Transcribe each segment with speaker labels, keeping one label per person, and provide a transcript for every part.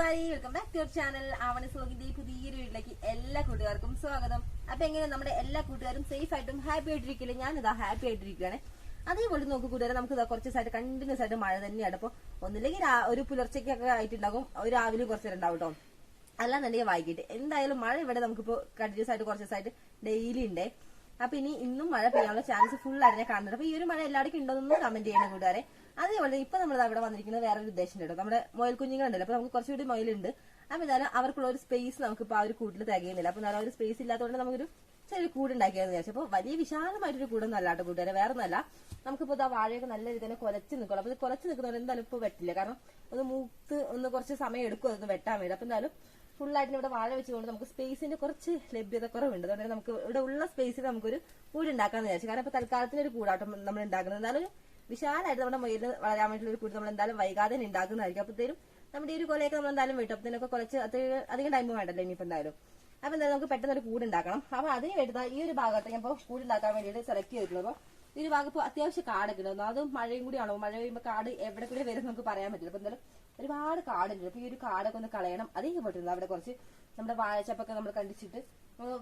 Speaker 1: കൂട്ടുകാരി welcome back to your channel Avani സ്ലോഗിന്റെ ഈ പുതിയൊരു വീട്ടിലേക്ക് എല്ലാ കൂട്ടുകാർക്കും സ്വാഗതം. അപ്പൊ എങ്ങനെ നമ്മുടെ എല്ലാ കൂട്ടുകാരും സേഫ് ആയിട്ടും ഹാപ്പി ആയിട്ടിരിക്കില്ല? ഞാൻ ഇതാ ഹാപ്പി ആയിട്ടിരിക്കുകയാണ്. അതേപോലെ നോക്കി കൂട്ടുകാരെ നമുക്ക് കുറച്ച് ദിവസമായിട്ട് കണ്ടിന്യൂസ് ആയിട്ട് മഴ തന്നെയാണ്. അപ്പൊ ഒന്നില്ലെങ്കിൽ ഒരു പുലർച്ചയ്ക്കൊക്കെ ആയിട്ടുണ്ടാകും. ഒരു രാവിലെ കുറച്ച് നേരം ഉണ്ടാവും കേട്ടോ അല്ലാന്നുണ്ടെങ്കിൽ വൈകിട്ട്. എന്തായാലും മഴ ഇവിടെ നമുക്കിപ്പോ കണ്ടിന്യൂസ് ആയിട്ട് കുറച്ച് ദിവസമായിട്ട് ഡെയിലി ഉണ്ട് അപ്പൊ ഇനി ഇന്നും മഴ പെയ്യാനുള്ള ചാൻസ് ഫുൾ ആയിട്ട് ഞാൻ കാണുന്നുണ്ട്. അപ്പൊ ഈ ഒരു മഴ എല്ലാവർക്കും ഉണ്ടോന്നൊന്നും കമന്റ് ചെയ്യണം കൂട്ടുകാരെ. അതേപോലെ ഇപ്പൊ നമ്മൾ അവിടെ വന്നിരിക്കുന്നത് വേറൊരു ഉദ്ദേശം കേട്ടോ. നമ്മുടെ മൊയൽ കുഞ്ഞുങ്ങളുണ്ടല്ലോ. അപ്പൊ നമുക്ക് കുറച്ചുകൂടി മൊയിലുണ്ട്. അപ്പൊ എന്തായാലും അവർക്കുള്ള ഒരു സ്പേസ് നമുക്ക് ഇപ്പൊ ആ ഒരു കൂട്ടിൽ തികയുന്നില്ല അപ്പൊ നല്ല ഒരു സ്പേസ് ഇല്ലാത്തതുകൊണ്ട് നമുക്കൊരു ചെറിയ കൂട് ഉണ്ടാക്കിയെന്ന് വിചാരിച്ചു. അപ്പൊ വലിയ വിശാലമായിട്ടൊരു കൂടൊന്നും അല്ല കേട്ടോ കൂട്ടുകാരെ. വേറെ ഒന്നല്ല നമുക്കിപ്പോ ഇതാ വാഴയൊക്കെ നല്ല രീതിയിൽ തന്നെ കുലച്ച് നിൽക്കണം അപ്പൊ ഇത് കുലച്ച് നിൽക്കുന്നവർ എന്തായാലും ഇപ്പൊ വെട്ടില്ല. കാരണം ഒന്ന് മൂത്ത് ഒന്ന് കുറച്ച് സമയം എടുക്കും അതൊന്ന് വെട്ടാൻ വേണ്ടി. അപ്പൊ എന്തായാലും ഫുള്ളായിട്ട് ഇവിടെ വാഴ വെച്ചുകൊണ്ട് നമുക്ക് സ്പേസിന്റെ കുറച്ച് ലഭ്യത കുറവുണ്ട് അതുകൊണ്ട് നമുക്ക് ഇവിടെ ഉള്ള സ്പേസിൽ നമുക്കൊരു കൂട് ഉണ്ടാക്കാന്ന് വിചാരിച്ചു. കാരണം ഇപ്പൊ തൽക്കാലത്തിന് ഒരു കൂടാട്ടം നമ്മൾ ഉണ്ടാക്കുന്നത്. എന്തായാലും വിശാലമായിട്ട് നമ്മുടെ മുയലിന് വളരാൻ വേണ്ടിയിട്ടുള്ള ഒരു കൂട് നമ്മൾ എന്തായാലും വൈകാതെ ഉണ്ടാക്കുന്നതായിരിക്കും. അപ്പോഴത്തേക്കും നമ്മുടെ ഈ ഒരു കൊലയൊക്കെ നമ്മൾ എന്തായാലും വിട്ടു അപ്പത്തേനൊക്കെ കുറച്ച് അത് അധികം ടൈം വേണ്ടല്ലോ ഇനിയിപ്പോ എന്തായാലും. അപ്പൊ എന്തായാലും നമുക്ക് പെട്ടെന്ന് ഒരു കൂട് ഉണ്ടാക്കണം. അപ്പൊ അതിന് വേണ്ടി ഈ ഒരു ഭാഗത്ത് ഞാൻ കൂട് ഉണ്ടാക്കാൻ വേണ്ടിയിട്ട് സെലക്ട് ചെയ്തിട്ടുള്ളത്. ഈ ഒരു ഭാഗം ഇപ്പോൾ അത്യാവശ്യം കാടൊക്കെ ഉണ്ടാവും അതും മഴയും കൂടിയാണോ മഴ പെയ്യുമ്പോൾ കാട് എവിടെ കൂടി വരും നമുക്ക് പറയാൻ പറ്റില്ല. അപ്പൊ എന്തായാലും ഒരുപാട് കാടുണ്ട്. അപ്പൊ ഈ ഒരു കാടൊക്കെ ഒന്ന് കളയണം. അതിന് പോയിട്ടുണ്ട് അവിടെ കുറച്ച് നമ്മുടെ വാഴച്ചപ്പൊക്കെ നമ്മൾ കണ്ടിച്ചിട്ട്.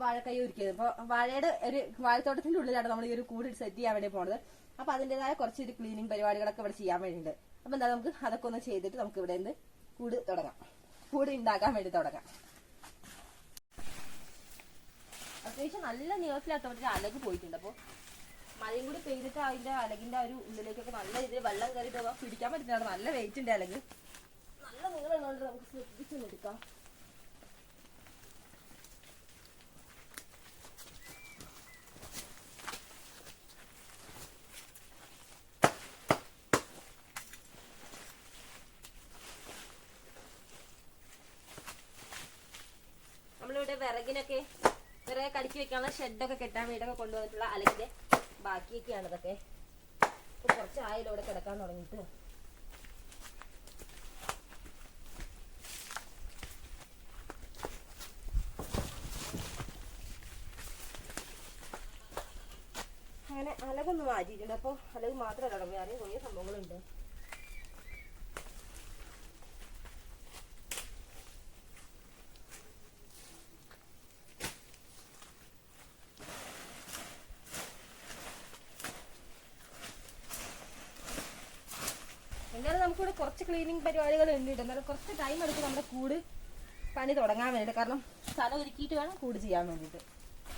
Speaker 1: വാഴക്കൈ ഒരുക്കിയത്. അപ്പൊ വാഴയുടെ ഒരു വാഴത്തോട്ടത്തിന്റെ ഉള്ളിലാണ് നമ്മൾ ഈ ഒരു കൂട് സെറ്റ് ചെയ്യാൻ വേണ്ടി പോണത്. അപ്പൊ അതിന്റെതായ കുറച്ച് ഒരു ക്ലീനിങ് പരിപാടികളൊക്കെ ഇവിടെ ചെയ്യാൻ വേണ്ടിയിട്ടുണ്ട്. അപ്പൊ എന്താ നമുക്ക്? അതൊക്കെ ഒന്ന് ചെയ്തിട്ട് നമുക്ക് ഇവിടെ നിന്ന് കൂട് തുടങ്ങാം. കൂട് ഉണ്ടാക്കാൻ വേണ്ടി തുടങ്ങാം. അത്യാവശ്യം നല്ല നീളത്തിലാട്ടോ ഒരു അലക് പോയിട്ടുണ്ട്. അപ്പൊ മഴയും കൂടി പെയ്തിട്ട് അതിന്റെ അലകിന്റെ ഒരു ഉള്ളിലേക്കൊക്കെ നല്ല രീതിയിൽ വെള്ളം കയറിയിട്ട് പിടിക്കാൻ പറ്റുന്നതാണ്. നല്ല വെയിറ്റ് ഉണ്ട് അലക്. നല്ല നീളമുള്ളതുകൊണ്ട് നമുക്ക് ശ്രദ്ധിച്ചൊന്ന് എടുക്കാം നമ്മളിവിടെ വിറകിനൊക്കെ വെക്കാനുള്ള ഷെഡൊക്കെ കെട്ടാൻ വേണ്ടിയൊക്കെ കൊണ്ടുവന്നിട്ടുള്ള അലക്കിന്റെ ബാക്കിയൊക്കെയാണ് ഇതൊക്കെ. ഇപ്പൊ കുറച്ചായാലും ഇവിടെ കിടക്കാൻ തുടങ്ങിയിട്ട്. അങ്ങനെ അലകൊന്ന് മാറ്റിയിട്ടുണ്ട് അപ്പോൾ അലക് മാത്രമല്ല തുടങ്ങി വേറെ കുറേ സംഭവങ്ങളുണ്ട് എന്തായാലും നമുക്കിവിടെ കുറച്ച് ക്ലീനിങ് പരിപാടികൾ ഉണ്ട്. എന്നാലും കുറച്ച് ടൈം എടുക്കും നമ്മുടെ കൂട് പണി തുടങ്ങാൻ വേണ്ടിയിട്ട്. കാരണം സ്ഥലം ഒരുക്കിയിട്ട് വേണം കൂട് ചെയ്യാൻ വേണ്ടിയിട്ട്.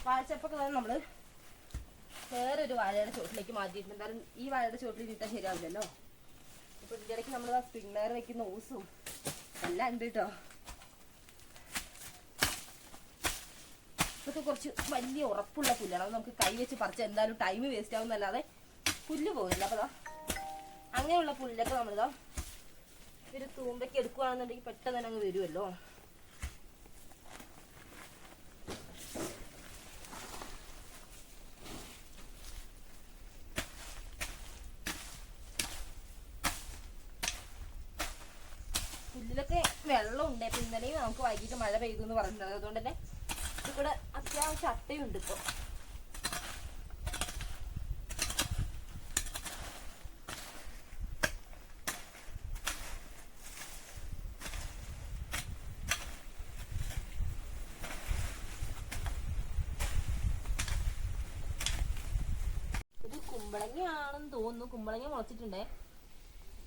Speaker 1: വാഴച്ചപ്പൊക്കെ വേണം നമ്മൾ വേറൊരു വാഴയുടെ ചോട്ടിലേക്ക് മാറ്റിയിട്ടുണ്ട്. എന്തായാലും ഈ വാഴയുടെ ചോട്ടിൽ ഇട്ടാൽ ശരിയാവില്ലല്ലോ. ഇപ്പൊ ഇതിന്റെ ഇടയ്ക്ക് നമ്മൾ സ്പ്രിംഗ്ലർ വെക്കുന്ന ഓസും എല്ലാം ഉണ്ട് കേട്ടോ. ഇതൊക്കെ കുറച്ച് വലിയ ഉറപ്പുള്ള പുല്ലാണ്. അത് നമുക്ക് കൈ വെച്ച് പറിച്ച് എന്തായാലും ടൈം വേസ്റ്റ് ആവുന്നല്ലാതെ പുല്ല് പോകില്ല അപ്പൊ ദാ അങ്ങനെയുള്ള പുല്ലൊക്കെ നമ്മളിതാ ഒരു തൂമ്പയ്ക്ക് എടുക്കുകയാണെന്നുണ്ടെങ്കിൽ പെട്ടെന്ന് തന്നെ അങ്ങ് വരുമല്ലോ പുല്ലിലൊക്കെ വെള്ളമുണ്ട്. അപ്പൊ ഇന്നലെയും നമുക്ക് വൈകിട്ട് മഴ പെയ്തു എന്ന് പറഞ്ഞത് അതുകൊണ്ട് തന്നെ ഇവിടെ അത്യാവശ്യം അട്ടയുണ്ട് ഇപ്പൊ ഇത് കുമ്പളങ്ങയാണെന്ന് തോന്നുന്നു കുമ്പളങ്ങ മുളച്ചിട്ടുണ്ടേ.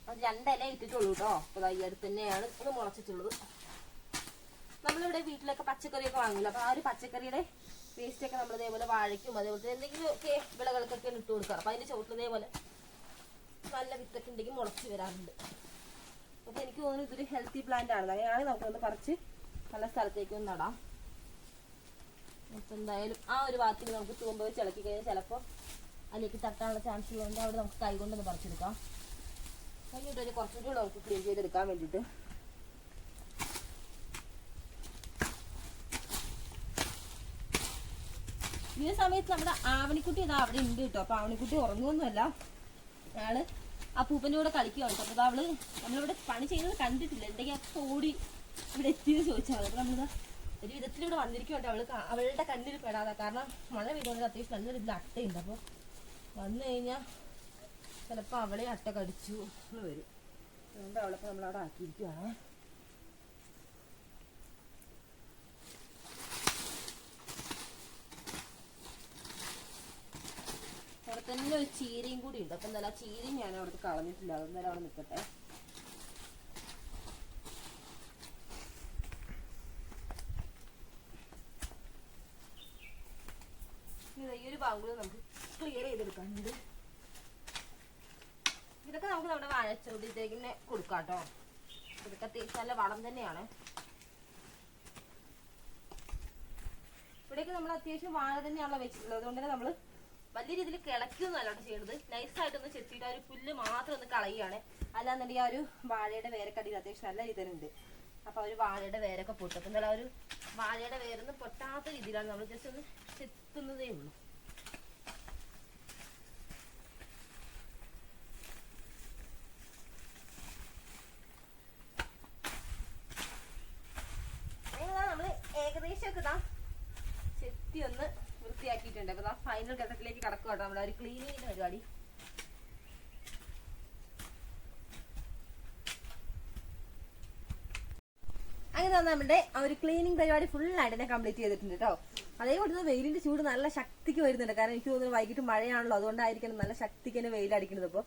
Speaker 1: അത് രണ്ടില ഇട്ടിട്ടുള്ളൂ കേട്ടോ അപ്പൊ ഈ അടുത്ത് തന്നെയാണ് ഇത് മുളച്ചിട്ടുള്ളത്. നമ്മളിവിടെ വീട്ടിലൊക്കെ പച്ചക്കറിയൊക്കെ വാങ്ങില്ല അപ്പൊ ആ ഒരു പച്ചക്കറിയുടെ വേസ്റ്റ് ഒക്കെ നമ്മൾ ഇതേപോലെ വാഴയ്ക്കും അതേപോലെ എന്തെങ്കിലും ഒക്കെ വിളകൾക്കൊക്കെ ഇട്ട് കൊടുക്കാം അപ്പൊ അതിന്റെ ചോട്ടിൽ ഇതേപോലെ നല്ല വിത്തൊക്കെ ഉണ്ടെങ്കിൽ മുളച്ച് വരാറുണ്ട്. അപ്പൊ എനിക്ക് തോന്നുന്നു ഇതൊരു ഹെൽത്തി പ്ലാന്റ് ആണ്. അങ്ങനെയാണെങ്കിൽ നമുക്കൊന്ന് പറിച്ച് നല്ല സ്ഥലത്തേക്ക് ഒന്ന് നടാം. അപ്പൊ എന്തായാലും ആ ഒരു ഭാഗത്തിന് നമുക്ക് തൂമ്പ വെച്ച് ഇളക്കി കഴിഞ്ഞാൽ ചിലപ്പോൾ അതിലേക്ക് തട്ടാനുള്ള ചാൻസ് ഉള്ളതുകൊണ്ട് അവിടെ നമുക്ക് കൈ കൊണ്ടൊന്ന് പറിച്ചെടുക്കാം. കഴിഞ്ഞിട്ട് ഒരു കുറച്ചും കൂടെ നമുക്ക് ക്ലീൻ ചെയ്തെടുക്കാൻ വേണ്ടിയിട്ട്. ഈ സമയത്ത് നമ്മുടെ ആവണിക്കുട്ടി ഇതാ അവിടെ ഉണ്ട് കേട്ടോ. അപ്പൊ ആവണിക്കുട്ടി ഉറങ്ങുമൊന്നുമല്ല അയാൾ ആ പൂപ്പന്റെ കൂടെ കളിക്കുകയാണ് അപ്പൊ ഇതാ അവൾ നമ്മളിവിടെ പണി ചെയ്യുന്നത് കണ്ടിട്ടില്ല. എന്തെങ്കിലും അപ്പൊ ഓടി ഇവിടെ എത്തിയെന്ന് ചോദിച്ചാൽ അപ്പൊ നമ്മളിതാ ഒരു വിധത്തിൽ ഇവിടെ വന്നിരിക്കുന്നുണ്ട് അവൾ അവളുടെ കണ്ണിൽ പെടാതെ. കാരണം മഴ വീടുകൊണ്ട് അത്യാവശ്യം നല്ലൊരു രീതിയിൽ അട്ടയുണ്ട്. അപ്പൊ വന്നു കഴിഞ്ഞാൽ ചിലപ്പോൾ അവളെ അട്ട കടിച്ചു എന്ന് വരും. അതുകൊണ്ട് അവളിപ്പോൾ നമ്മളവിടെ ആക്കിയിരിക്കുകയാണ് അവിടെ തന്നെ ഒരു ചീരയും കൂടി ഉണ്ട്. അപ്പം എന്തായാലും ആ ചീരയും ഞാൻ അവിടുത്തെ കളഞ്ഞിട്ടില്ല. അതെന്തായാലും അവിടെ നിൽക്കട്ടെ ചെയ്തെടുക്കാനുണ്ട് ഇതൊക്കെ നമുക്ക് നമ്മുടെ വാഴച്ചോട്ടിലേക്ക് തന്നെ കൊടുക്കാം കേട്ടോ ഇതൊക്കെ നല്ല വളം തന്നെയാണ്. ഇവിടെയൊക്കെ നമ്മൾ അത്യാവശ്യം വാഴ തന്നെയാണല്ലോ വെച്ചിട്ടുള്ളത്. അതുകൊണ്ട് തന്നെ നമ്മൾ വലിയ രീതിയിൽ കിളക്കൊന്നും അല്ലാണ്ട് ചെയ്യണത്. നൈസായിട്ടൊന്ന് ചെത്തിയിട്ട് ആ ഒരു പുല്ല് മാത്രം ഒന്ന് കളയുകയാണ്. അല്ലാന്നുണ്ടെങ്കിൽ ആ ഒരു വാഴയുടെ വേരക്കടിയിൽ അത്യാവശ്യം നല്ല രീതിയിലുണ്ട് അപ്പൊ ആ ഒരു വാഴയുടെ വേരൊക്കെ പൊട്ടും. അപ്പൊ ആ ഒരു വാഴയുടെ വേരൊന്നും പൊട്ടാത്ത രീതിയിലാണ് നമ്മൾ ജസ്റ്റ് ഒന്ന് ചെത്തുന്നതേ ഉള്ളൂ അങ്ങനെ നമ്മൾ ഏകദേശം ഒക്കെ ഇതാ ചെത്തി ഒന്ന് വൃത്തിയാക്കിയിട്ടുണ്ട് അപ്പൊ ഫൈനൽ ഘട്ടത്തിലേക്ക് കടക്കുക കേട്ടോ നമ്മുടെ ഒരു ക്ലീനിങ്ങിന്റെ പരിപാടി അങ്ങനെ നമ്മുടെ ഒരു ക്ലീനിങ് പരിപാടി ഫുൾ ആയിട്ട് തന്നെ കംപ്ലീറ്റ് ചെയ്തിട്ടുണ്ട് കേട്ടോ അതേപോലെ തന്നെ വെയിലിന്റെ ചൂട് നല്ല ശക്തിക്ക് വരുന്നുണ്ട്. കാരണം എനിക്ക് തോന്നുന്നു വൈകിട്ട് മഴയാണല്ലോ. അതുകൊണ്ടായിരിക്കണം നല്ല ശക്തിക്ക് തന്നെ വെയിലടിക്കുന്നത് അപ്പോൾ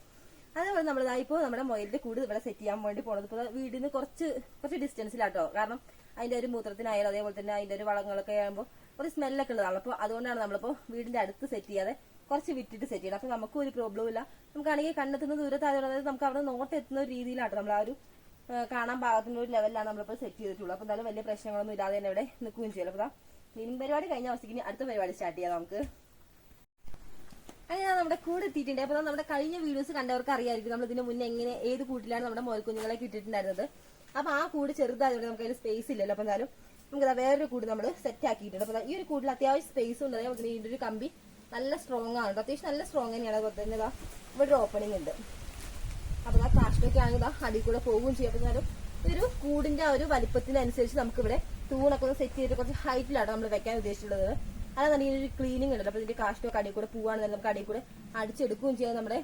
Speaker 1: അതേപോലെ നമ്മൾ ഇപ്പോൾ നമ്മുടെ മൊയിലിന്റെ കൂട് ഇവിടെ സെറ്റ് ചെയ്യാൻ വേണ്ടി പോണത്. ഇപ്പോൾ വീടിന് കുറച്ച് കുറച്ച് ഡിസ്റ്റൻസിലാട്ടോ കാരണം അതിന്റെ ഒരു മൂത്രത്തിനായാലും അതേപോലെ തന്നെ അതിന്റെ ഒരു വളങ്ങളൊക്കെ ആകുമ്പോൾ ഒരു സ്മെല്ലൊക്കെ ഉള്ളതാണ്. അപ്പോൾ അതുകൊണ്ടാണ് നമ്മളിപ്പോൾ വീടിന്റെ അടുത്ത് സെറ്റ് ചെയ്യാതെ കുറച്ച് വിട്ടിട്ട് സെറ്റ് ചെയ്യണം. അപ്പൊ നമുക്കും ഒരു പ്രോബ്ലം ഇല്ല. നമുക്കാണെങ്കിൽ കണ്ണെത്തുന്ന ദൂരത്തായതുകൊണ്ട് അതായത് നമുക്ക് അവിടെ നോട്ട് എത്തുന്ന ഒരു രീതിയിലാട്ടോ നമ്മൾ ആ ഒരു കാണാൻ പാകത്തിന് ഒരു ലെവലിലാണ് നമ്മളിപ്പോൾ സെറ്റ് ചെയ്തിട്ടുള്ളൂ. അപ്പോൾ എന്തായാലും വലിയ പ്രശ്നങ്ങളൊന്നും ഇല്ലാതെ തന്നെ ഇവിടെ നിൽക്കുകയും ചെയ്യും അപ്പോൾ ക്ലീനിങ് പരിപാടി കഴിഞ്ഞ അവസ്ഥയ്ക്ക് അടുത്ത പരിപാടി സ്റ്റാർട്ട് ചെയ്യാം നമുക്ക്. അങ്ങനെ നമ്മുടെ കൂടെ എത്തിയിട്ടുണ്ട്. അപ്പൊ നമ്മുടെ കഴിഞ്ഞ വീഡിയോസ് കണ്ടവർക്ക് അറിയായിരിക്കും നമ്മൾ ഇതിന് മുന്നേ എങ്ങനെ ഏത് കൂട്ടിലാണ് നമ്മുടെ മോൽക്കുഞ്ഞുങ്ങളെ കിട്ടിയിട്ടുണ്ടായിരുന്നത്. അപ്പൊ ആ കൂട് ചെറുതായതുകൊണ്ട് നമുക്ക് അതിന് സ്പേസ് ഇല്ലല്ലോ. അപ്പൊ എന്തായാലും നമുക്ക് വേറൊരു കൂട് നമ്മൾ സെറ്റ് ആക്കിയിട്ടുണ്ട്. അപ്പൊ ഈ ഒരു കൂടിൽ അത്യാവശ്യം സ്പേസ് ഉണ്ട്. നമുക്ക് ഇതിന്റെ ഒരു കമ്പി നല്ല സ്ട്രോങ് ആണ്. അത്യാവശ്യം നല്ല സ്ട്രോങ് തന്നെയാണ്. അതുപോലെ തന്നെ ഇതാ ഇവിടെ ഒരു ഓപ്പണിംഗ് ഉണ്ട്. അപ്പൊ ആ കാഷ്ടൊക്കെ ആണെങ്കിൽ ഇതാ അടിയിൽ കൂടെ പോവുകയും ചെയ്യും. അപ്പൊ ഞാനും ഒരു കൂടിന്റെ ആ ഒരു വലിപ്പത്തിനനുസരിച്ച് നമുക്ക് ഇവിടെ തൂണൊക്കെ ഒന്ന് സെറ്റ് ചെയ്തിട്ട് കുറച്ച് ഹൈറ്റിലാണ് നമ്മൾ വെക്കാൻ ഉദ്ദേശിച്ചിട്ടുള്ളത്. അതാണെങ്കിൽ ഒരു ക്ലീനിങ് ഉണ്ട് അപ്പൊ ഇതിന്റെ കാഷ്ടമൊക്കെ അടി കൂടെ പോവാണെങ്കിൽ നമുക്ക് അടിയിൽ കൂടെ അടിച്ചെടുക്കുകയും ചെയ്യാം. നമ്മുടെ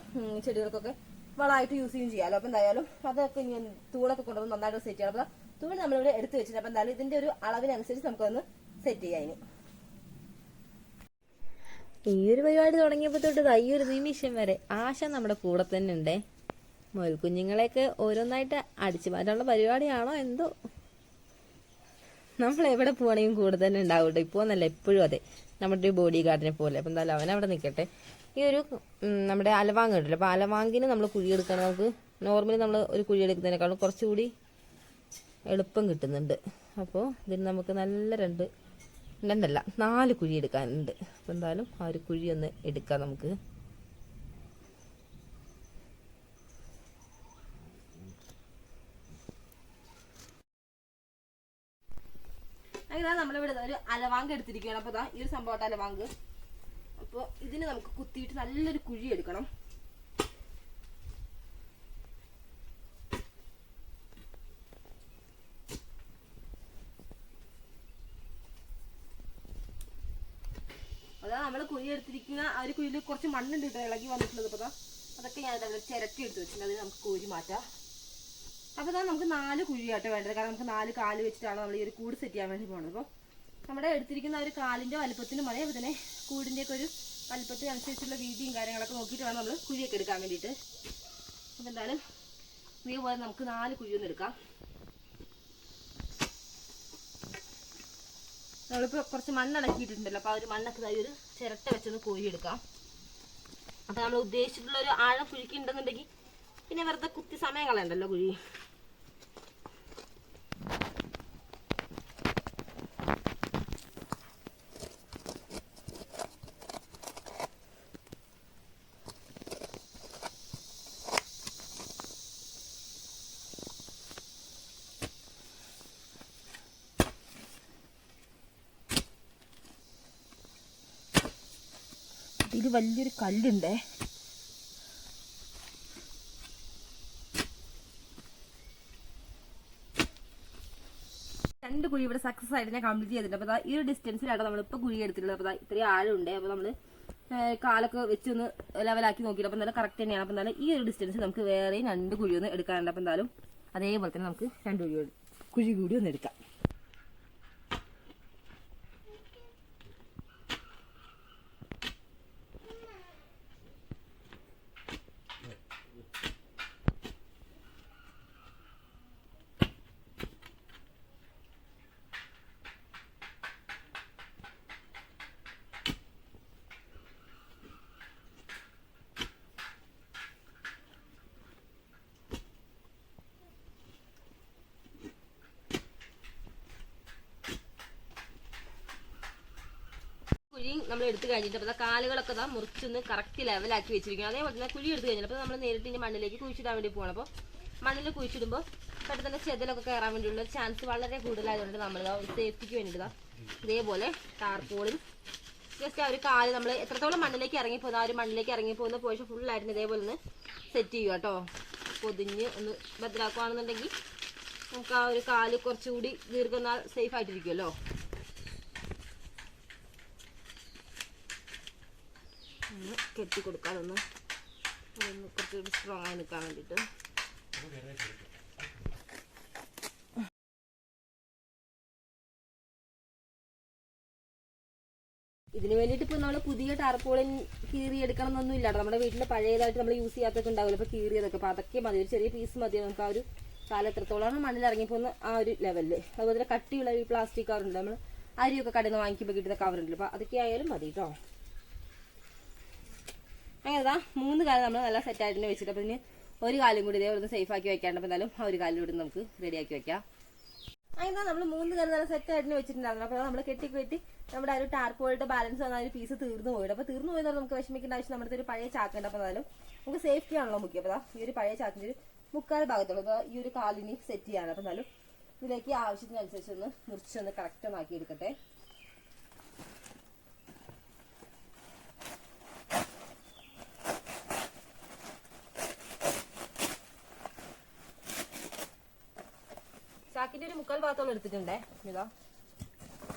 Speaker 1: ചെടികൾക്കൊക്കെ വളമായിട്ട് യൂസ് ചെയ്യുകയും ചെയ്യാമല്ലോ അപ്പൊ എന്തായാലും അതൊക്കെ ഇനി തൂണൊക്കെ കൊണ്ടുവന്ന് നന്നായിട്ട് സെറ്റ് ചെയ്യണം. അപ്പൊ തൂണ് നമ്മളിവിടെ എടുത്ത് വെച്ചിട്ട് അപ്പൊ എന്തായാലും ഇതിന്റെ ഒരു അളവിനനുസരിച്ച് നമുക്കൊന്ന് സെറ്റ് ചെയ്യാം ഇനി.
Speaker 2: ഈ ഒരു പരിപാടി തുടങ്ങിയപ്പോൾ തൊട്ട് ഈ ഒരു നിമിഷം വരെ ആശ നമ്മുടെ കൂടെ തന്നെ ഉണ്ടേ. മുയൽക്കുഞ്ഞുങ്ങളെയൊക്കെ ഓരോന്നായിട്ട് അടിച്ചു മാറ്റാനുള്ള പരിപാടിയാണോ എന്തോ? നമ്മൾ എവിടെ പോവാണെങ്കിലും കൂടെ തന്നെ ഉണ്ടാവും ഇപ്പൊ എന്നല്ല എപ്പോഴും അതെ. നമ്മുടെ ഒരു ബോഡി ഗാർഡിനെ പോലെ. അപ്പം എന്തായാലും അവൻ അവിടെ നിൽക്കട്ടെ ഈ ഒരു നമ്മുടെ അലവാങ്ക് ഉണ്ടല്ലോ. അപ്പോൾ അലവാങ്കിന് നമ്മൾ എടുക്കണം. നമുക്ക് നോർമലി നമ്മൾ ഒരു കുഴി കുഴിയെടുക്കുന്നതിനേക്കാളും കുറച്ചുകൂടി എളുപ്പം കിട്ടുന്നുണ്ട്. അപ്പോൾ ഇതിന് നമുക്ക് നല്ല രണ്ട് രണ്ടല്ല നാല് കുഴി എടുക്കാനുണ്ട്. അപ്പോൾ എന്തായാലും ആ ഒരു കുഴി ഒന്ന് എടുക്കാം നമുക്ക്.
Speaker 1: അങ്ങനെ നമ്മളിവിടെ ഒരു അലവാങ്ക് എടുത്തിരിക്കുകയാണ്. അപ്പോൾ ഈ ഒരു സംഭവം അലവാങ്ക്. അപ്പോൾ ഇതിന് നമുക്ക് കുത്തിയിട്ട് നല്ലൊരു കുഴി എടുക്കണം അതാ നമ്മൾ എടുത്തിരിക്കുന്ന ആ ഒരു കുഴിയിൽ കുറച്ച് മണ്ണുണ്ട് കേട്ടോ ഇളകി വന്നിട്ടുള്ളത്. അപ്പൊ ദാ അതൊക്കെ ഞാൻ ചിരട്ടി എടുത്ത് വെച്ചിട്ടുണ്ട്. അതിന് നമുക്ക് കോരി മാറ്റാം. അപ്പോൾ ഇതാണ് നമുക്ക് നാല് കുഴിയാട്ടോ വേണ്ടത്. കാരണം നമുക്ക് നാല് കാൽ വെച്ചിട്ടാണ് നമ്മൾ ഈ ഒരു കൂട് സെറ്റ് ചെയ്യാൻ വേണ്ടി പോകുന്നത് അപ്പോൾ നമ്മുടെ എടുത്തിരിക്കുന്ന ഒരു കാലിന്റെ വലുപ്പത്തിന് മതി അപ്പോൾ തന്നെ കൂടിന്റെയൊക്കെ ഒരു വലുപ്പത്തിന് അനുസരിച്ചുള്ള വീതിയും കാര്യങ്ങളൊക്കെ നോക്കിയിട്ട് വേണം നമ്മൾ കുഴിയൊക്കെ എടുക്കാൻ വേണ്ടിയിട്ട്. അപ്പോൾ എന്തായാലും ഇതേപോലെ നമുക്ക് നാല് കുഴിയൊന്നും എടുക്കാം. നമ്മളിപ്പോ കുറച്ച് മണ്ണടക്കിയിട്ടുണ്ടല്ലോ അപ്പൊ ആ ഒരു മണ്ണൊക്കെ ഒരു ചിരട്ട വെച്ചൊന്ന് കോരിയെടുക്കാം അപ്പോൾ അപ്പൊ നമ്മൾ ഉദ്ദേശിച്ചിട്ടുള്ള ഒരു ആഴം കുഴിക്കുണ്ടെന്നുണ്ടെങ്കിൽ പിന്നെ വെറുതെ കുത്തി സമയം കളയണ്ടല്ലോ കുഴി. ഇത് വലിയൊരു കല്ലുണ്ടേ. രണ്ട് കുഴി ഇവിടെ സക്സസ് ആയിട്ട് ഞാൻ കംപ്ലീറ്റ് ചെയ്തിട്ടുണ്ട്. അപ്പോൾ ഈ ഒരു ഡിസ്റ്റൻസിലാണ് നമ്മളിപ്പോ കുഴി എടുത്തിട്ടുള്ളത്. അപ്പോൾ ഇത്രയും ആഴമുണ്ട്. അപ്പോൾ നമ്മൾ കാലൊക്കെ വെച്ച് ഒന്ന് ലെവലാക്കി നോക്കിയിട്ട് അപ്പൊ എന്തായാലും കറക്റ്റ് തന്നെയാണ്. അപ്പോൾ എന്തായാലും ഈ ഒരു ഡിസ്റ്റൻസ് നമുക്ക് വേറെയും രണ്ട് കുഴി ഒന്ന് എടുക്കാനുണ്ട്. അപ്പൊ എന്തായാലും അതേപോലെ തന്നെ നമുക്ക് രണ്ട് കുഴി കുഴി കൂടി ഒന്ന് എടുക്കാം.
Speaker 2: എടുത്ത് കഴിഞ്ഞിട്ട് അപ്പോൾ കാലുകളൊക്കെ ഇതാ മുറിച്ചൊന്ന് കറക്റ്റ് ലെവലാക്കി വെച്ചിരിക്കും അതേപോലെ തന്നെ കുഴി എടുത്ത് കഴിഞ്ഞാൽ അപ്പോൾ നമ്മൾ നേരിട്ട് ഇനി മണ്ണിലേക്ക് കുഴിച്ചിടാൻ വേണ്ടി പോകണം അപ്പോൾ മണ്ണിൽ കുഴിച്ചിടുമ്പോൾ പെട്ടെന്ന് ചെതലൊക്കെ കയറാൻ വേണ്ടിയുള്ള ചാൻസ് വളരെ കൂടുതലായതുകൊണ്ട് നമ്മൾ സേഫ്റ്റിക്ക് വേണ്ടിയിട്ടാണ് ഇതേപോലെ ടാർപോളിൽ ജസ്റ്റ് ആ ഒരു കാൽ നമ്മൾ എത്രത്തോളം മണ്ണിലേക്ക് ഇറങ്ങി പോകുന്ന ആ ഒരു മണ്ണിലേക്ക് ഇറങ്ങി പോകുന്ന പോഷൻ ഫുള്ളായിട്ട് ഇതേപോലെ ഒന്ന് സെറ്റ് ചെയ്യുക കേട്ടോ പൊതിഞ്ഞ് ഒന്ന് ഭദ്രാക്കുകയാണെന്നുണ്ടെങ്കിൽ നമുക്ക് ആ ഒരു കാൽ കുറച്ചുകൂടി ദീർഘനാൾ സേഫ് ആയിട്ടിരിക്കുമല്ലോ ഒന്ന് കെട്ടി കൊടുക്കാം. അതൊന്ന് അതൊന്ന് കുറച്ചുകൂടി സ്ട്രോങ് ആയി നിൽക്കാൻ വേണ്ടിയിട്ട്. ഇതിന് വേണ്ടിയിട്ട് ഇപ്പൊ നമ്മൾ പുതിയ ടാർപോളിൻ കീറി എടുക്കണം എന്നൊന്നും ഇല്ല നമ്മുടെ വീട്ടിൽ പഴയതായിട്ട് നമ്മൾ യൂസ് ചെയ്യാത്തൊക്കെ ഉണ്ടാവില്ല ഇപ്പൊ കീറിയതൊക്കെ. അപ്പൊ അതൊക്കെ മതി. ഒരു ചെറിയ പീസ് മതി. നമുക്ക് ആ ഒരു കാലം എത്രത്തോളമാണ് മണ്ണിൽ ഇറങ്ങിപ്പോകുന്ന ആ ഒരു ലെവലിൽ അതുപോലെ കട്ടിയുള്ള ഈ പ്ലാസ്റ്റിക് കവറുണ്ട് നമ്മൾ അരിയൊക്കെ കടന്ന് വാങ്ങിക്കുമ്പോൾ കിട്ടുന്ന കവറുണ്ട് അപ്പൊ അതൊക്കെ ആയാലും മതി കേട്ടോ അങ്ങനെതാ മൂന്ന് കാലം നമ്മൾ നല്ല സെറ്റ് ആയിട്ട് തന്നെ വെച്ചിട്ട് അപ്പോൾ ഇതിന് ഒരു കാലും കൂടി ഇതേപോലെ സേഫ് ആക്കി വെക്കാണ്ട് അപ്പോൾ എന്തായാലും ആ ഒരു കാലിൽ കൂടി നമുക്ക് റെഡിയാക്കി വെക്കാം. അങ്ങനെ നമ്മൾ മൂന്ന് കാലം നല്ല സെറ്റ് ആയിട്ട് വെച്ചിട്ടുണ്ടായിരുന്നു. അപ്പോൾ നമ്മൾ കെട്ടി കെട്ടി നമ്മുടെ ആ ഒരു ടാർപ്പോളിന്റെ ബാലൻസ് വന്ന ഒരു പീസ് തീർന്നു പോയിട്ട് അപ്പോൾ തീർന്നു പോയത് നമുക്ക് വിഷമിക്കേണ്ട ആവശ്യം നമ്മുടെ ഒരു പഴയ ചാക്കുണ്ട് അപ്പൊ എന്നാലും നമുക്ക് സേഫ്റ്റി ആണല്ലോ മുഖ്യം. അപ്പോൾ ഈ ഒരു പഴയ ചാക്കിന്റെ ഒരു മുക്കാൽ ഭാഗത്തുള്ളൂ ദാ ഈ ഒരു കാലിനി സെറ്റ് ചെയ്യാനാണ് അപ്പോൾ എന്നാലും ഇതിലേക്ക് ആവശ്യത്തിനനുസരിച്ച് ഒന്ന് മുറിച്ചൊന്ന് കറക്റ്റ് ഒന്ന് ആക്കി എടുക്കട്ടെ. ചാക്കിന്റെ ഒരു മുക്കാൽ ഭാഗത്തോളം എടുത്തിട്ടുണ്ടേ. ഇതാ.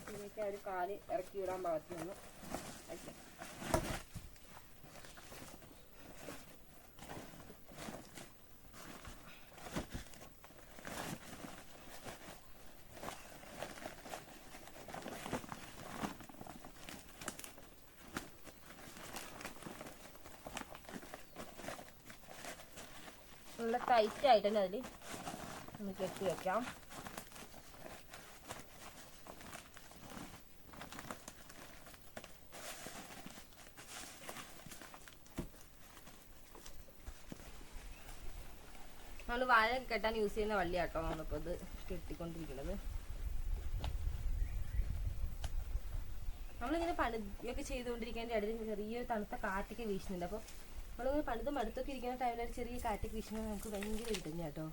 Speaker 2: ഇതിലേക്ക് ഒരു കാൽ ഇറക്കി വിടാൻ ഭാഗത്ത് നിന്ന് നല്ല ടൈറ്റ് ആയിട്ട് തന്നെ അതിൽ നമുക്ക് കെട്ടി വെക്കാം. നമ്മൾ വാഴ കെട്ടാൻ യൂസ് ചെയ്യുന്ന വള്ളിയാട്ടോ നമ്മളിപ്പോൾ ഇത് കെട്ടിക്കൊണ്ടിരിക്കുന്നത്. നമ്മളിങ്ങനെ പണിയൊക്കെ ചെയ്തുകൊണ്ടിരിക്കുന്നതിന്റെ ഇടയിൽ ചെറിയൊരു തണുത്ത കാറ്റൊക്കെ വീശുന്നുണ്ട്. അപ്പോൾ നമ്മളിങ്ങനെ പണിത് മടുത്തൊക്കെ ഇരിക്കുന്ന ടൈമിൽ ഒരു ചെറിയ കാറ്റൊക്കെ വീശുന്നത് നമുക്ക് ഭയങ്കര കിട്ടുന്ന കേട്ടോ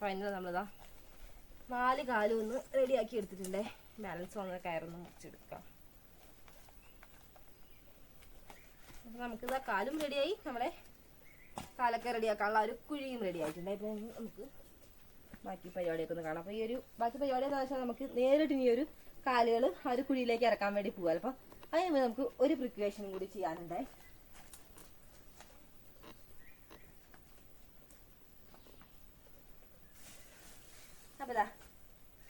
Speaker 2: ഫൈനൽ നമ്മളിതാ നാല് കാലും ഒന്ന് റെഡിയാക്കി എടുത്തിട്ടുണ്ടേ. ബാലൻസ് വന്ന കയറൊന്ന് മുറിച്ചെടുക്കാം. അപ്പൊ നമുക്കിതാ കാലും റെഡിയായി നമ്മുടെ കാലൊക്കെ റെഡിയാക്കാനുള്ള ഒരു കുഴിയും റെഡി ആയിട്ടുണ്ട്. ഇപ്പൊ നമുക്ക് ബാക്കി പരിപാടിയൊക്കെ ഒന്ന് കാണാം. അപ്പൊ ഈ ഒരു ബാക്കി പരിപാടി എന്താ വെച്ചാൽ നമുക്ക് നേരിട്ട് ഇനി ഒരു കാലുകൾ ആ ഒരു കുഴിയിലേക്ക് ഇറക്കാൻ വേണ്ടി പോകാം അപ്പൊ അതിന് നമുക്ക് ഒരു പ്രിക്വേഷനും കൂടി ചെയ്യാനുണ്ടേ. അപ്പൊ ദാ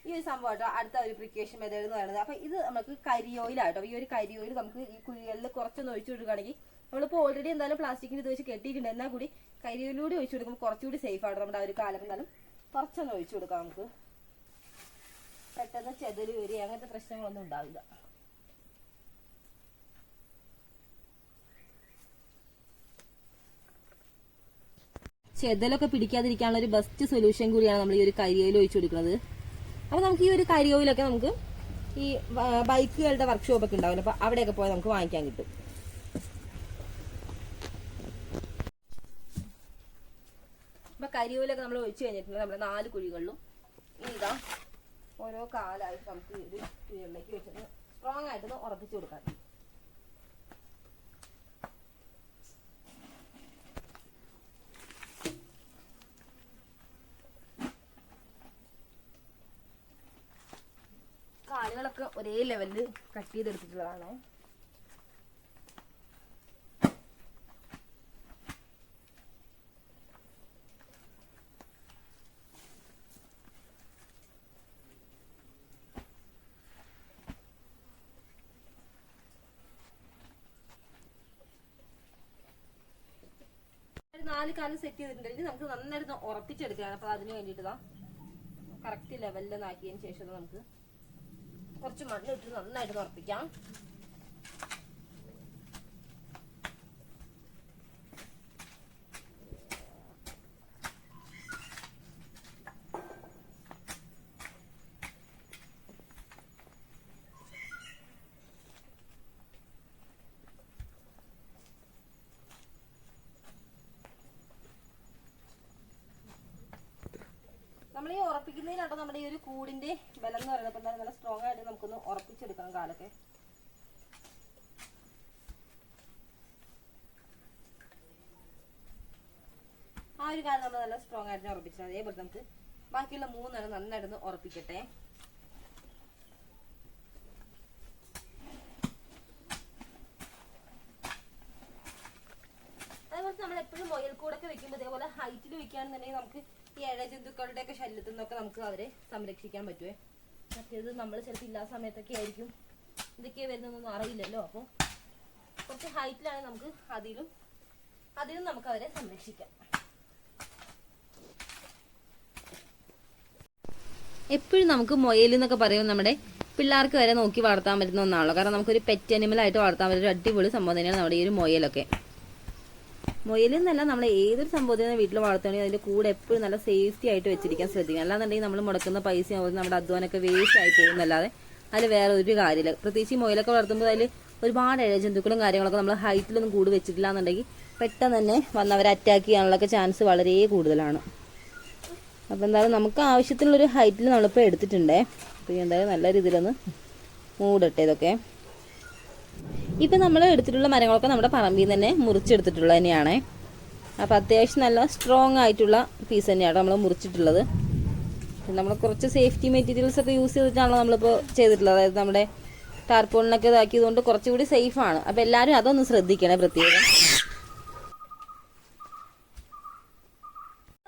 Speaker 2: ഈ ഒരു സംഭവം കേട്ടോ. അടുത്ത ഒരു പ്രിക്കേഷൻ മെത്തേഡ് എന്ന് പറയുന്നത്. അപ്പൊ ഇത് നമുക്ക് കരിയോയിലാട്ടോ ഈ ഒരു കരിയോയിൽ നമുക്ക് ഈ കുഴികളിൽ കുറച്ചൊന്ന് ഒഴിച്ചു കൊടുക്കുകയാണെങ്കിൽ നമ്മളിപ്പോൾ ഓൾറെഡി എന്തായാലും പ്ലാസ്റ്റിക്കിന് ഇത് വെച്ച് കെട്ടിയിട്ടുണ്ട്. എന്നാൽ കൂടി കരിയോയിലൂടെ ഒഴിച്ചു കൊടുക്കുമ്പോൾ കുറച്ചുകൂടി സേഫ് ആണ് നമ്മുടെ ആ ഒരു കാലം. എന്നാലും കുറച്ചൊന്ന് ഒഴിച്ചു കൊടുക്കാം നമുക്ക്. പെട്ടെന്ന് ചെതൽ വരിക. അങ്ങനത്തെ പ്രശ്നങ്ങളൊന്നും ഉണ്ടാവില്ല. ചെതലൊക്കെ പിടിക്കാതിരിക്കാനുള്ള ഒരു ബെസ്റ്റ് സൊല്യൂഷൻ കൂടിയാണ് നമ്മൾ ഈ ഒരു കരിയോയിൽ ഒഴിച്ചു കൊടുക്കുന്നത്. അപ്പൊ നമുക്ക് ഈ ഒരു കരിയോയിലൊക്കെ നമുക്ക് ഈ ബൈക്കുകളുടെ വർക്ക്ഷോപ്പ് ഒക്കെ ഉണ്ടാവില്ല? അപ്പൊ അവിടെയൊക്കെ പോയാൽ നമുക്ക് വാങ്ങിക്കാൻ കിട്ടും. അപ്പൊ കരിയോയിലൊക്കെ നമ്മൾ ഒഴിച്ചു കഴിഞ്ഞിട്ടുണ്ട്. നമ്മുടെ നാല് കുഴികളിലും. ഇതാ ഓരോ കാലായിട്ട് നമുക്ക് ഈ ഒരു കുഴികളിലേക്ക് വെച്ചിട്ട് സ്ട്രോങ് ആയിട്ടൊന്ന് ഉറപ്പിച്ചു കൊടുക്കാം കാലുകളൊക്കെ ഒരേ ലെവലിൽ കട്ട് ചെയ്തെടുത്തിട്ടുള്ളതാണ്. നാല് കാലം സെറ്റ് ചെയ്തിട്ടുണ്ടെങ്കിൽ നമുക്ക് നന്നായിട്ട് ഉറപ്പിച്ചെടുക്കാം അപ്പൊ അതിന് വേണ്ടിയിട്ട്
Speaker 1: കറക്റ്റ് ലെവലിൽ നാക്കിയതിന് ശേഷം നമുക്ക് കുറച്ച് മണ്ണിട്ട് നന്നായിട്ട് ഉറപ്പിക്കാം നമ്മൾ ഉറപ്പിക്കുന്നതിനാട്ടോ നമ്മുടെ ഈ ഒരു കൂടിന്റെ ബലം എന്ന് പറയുന്നത്. എന്തായാലും നല്ല സ്ട്രോങ് ആയിട്ട് നമുക്കൊന്ന് ഉറപ്പിച്ചെടുക്കണം കാലൊക്കെ. ആ ഒരു കാലം നമ്മൾ നല്ല സ്ട്രോങ് ആയിട്ട് ഉറപ്പിച്ചത് അതേപോലെ നമുക്ക് ബാക്കിയുള്ള മൂന്നെണ്ണം നന്നായിട്ടൊന്ന് ഉറപ്പിക്കട്ടെ. അതേപോലെ നമ്മൾ എപ്പോഴും മുയൽ കൂടൊക്കെ വെക്കുമ്പോൾ ഇതേപോലെ ഹൈറ്റിൽ വെക്കുകയാണെന്നുണ്ടെങ്കിൽ നമുക്ക് ഈ ഇഴജന്തുക്കളുടെ ഒക്കെ ശല്യത്തിൽ നിന്നൊക്കെ നമുക്ക് അവരെ സംരക്ഷിക്കാൻ പറ്റുമേ മറ്റേത് നമ്മൾ ചിലപ്പോൾ ഇല്ലാത്ത സമയത്തൊക്കെ ആയിരിക്കും. ഇതൊക്കെ വരുന്നതൊന്നും അറിയില്ലല്ലോ അപ്പോൾ കുറച്ച് ഹൈറ്റിലാണ് നമുക്ക് അതിലും അതിലും നമുക്ക് അവരെ സംരക്ഷിക്കാം.
Speaker 2: എപ്പോഴും നമുക്ക് മൊയൽ എന്നൊക്കെ പറയുമ്പോൾ നമ്മുടെ പിള്ളേർക്ക് വരെ നോക്കി വളർത്താൻ പറ്റുന്ന ഒന്നാണല്ലോ. കാരണം നമുക്കൊരു പെറ്റ് അനിമലായിട്ട് വളർത്താൻ പറ്റുന്ന ഒരു അടിപൊളി സംഭവം തന്നെയാണ് നമ്മുടെ ഈ ഒരു മൊയലൊക്കെ. മൊയൽ എന്നല്ല നമ്മൾ ഏതൊരു സംഭവത്തിനെ വീട്ടിൽ വളർത്തുകയാണെങ്കിൽ അതിന്റെ കൂടെ എപ്പോഴും നല്ല സേഫ്റ്റി ആയിട്ട് വെച്ചിരിക്കാൻ ശ്രദ്ധിക്കണം അല്ലാന്നുണ്ടെങ്കിൽ നമ്മൾ മുടക്കുന്ന പൈസ നമ്മുടെ അധ്വാനമൊക്കെ വേസ്റ്റ് ആയി പോകുന്നല്ലാതെ അതിൽ വേറെ ഒരു കാര്യമില്ല. പ്രത്യേകിച്ച് ഈ മുയലൊക്കെ വളർത്തുമ്പോൾ അതിൽ ഒരുപാട് ഇഴജന്തുക്കളും കാര്യങ്ങളൊക്കെ നമ്മൾ ഹൈറ്റിലൊന്നും കൂട് വെച്ചിട്ടില്ല എന്നുണ്ടെങ്കിൽ പെട്ടെന്ന് തന്നെ വന്നവരെ അറ്റാക്ക് ചെയ്യാനുള്ളൊക്കെ ചാൻസ് വളരെ കൂടുതലാണ്. അപ്പോൾ എന്തായാലും നമുക്ക് ആവശ്യത്തിനുള്ളൊരു ഹൈറ്റിൽ നമ്മളിപ്പോൾ എടുത്തിട്ടുണ്ടേ. അപ്പോൾ എന്തായാലും നല്ല രീതിയിലൊന്ന് മൂടട്ടെ ഇതൊക്കെ. ഇപ്പം നമ്മൾ എടുത്തിട്ടുള്ള മരങ്ങളൊക്കെ നമ്മുടെ പറമ്പിൽ തന്നെ മുറിച്ചെടുത്തിട്ടുള്ളത് തന്നെയാണ്. അപ്പോൾ അത്യാവശ്യം നല്ല സ്ട്രോങ് ആയിട്ടുള്ള പീസ് തന്നെയാണ് നമ്മൾ മുറിച്ചിട്ടുള്ളത്. നമ്മൾ കുറച്ച് സേഫ്റ്റി മെറ്റീരിയൽസ് ഒക്കെ യൂസ് ചെയ്തിട്ടാണല്ലോ നമ്മളിപ്പോൾ ചെയ്തിട്ടുള്ളത്. അതായത് നമ്മുടെ ടാർപോളിനൊക്കെ ഇതാക്കിയതുകൊണ്ട് കുറച്ചുകൂടി സേഫാണ് അപ്പോൾ എല്ലാവരും അതൊന്ന് ശ്രദ്ധിക്കണേ പ്രത്യേകം.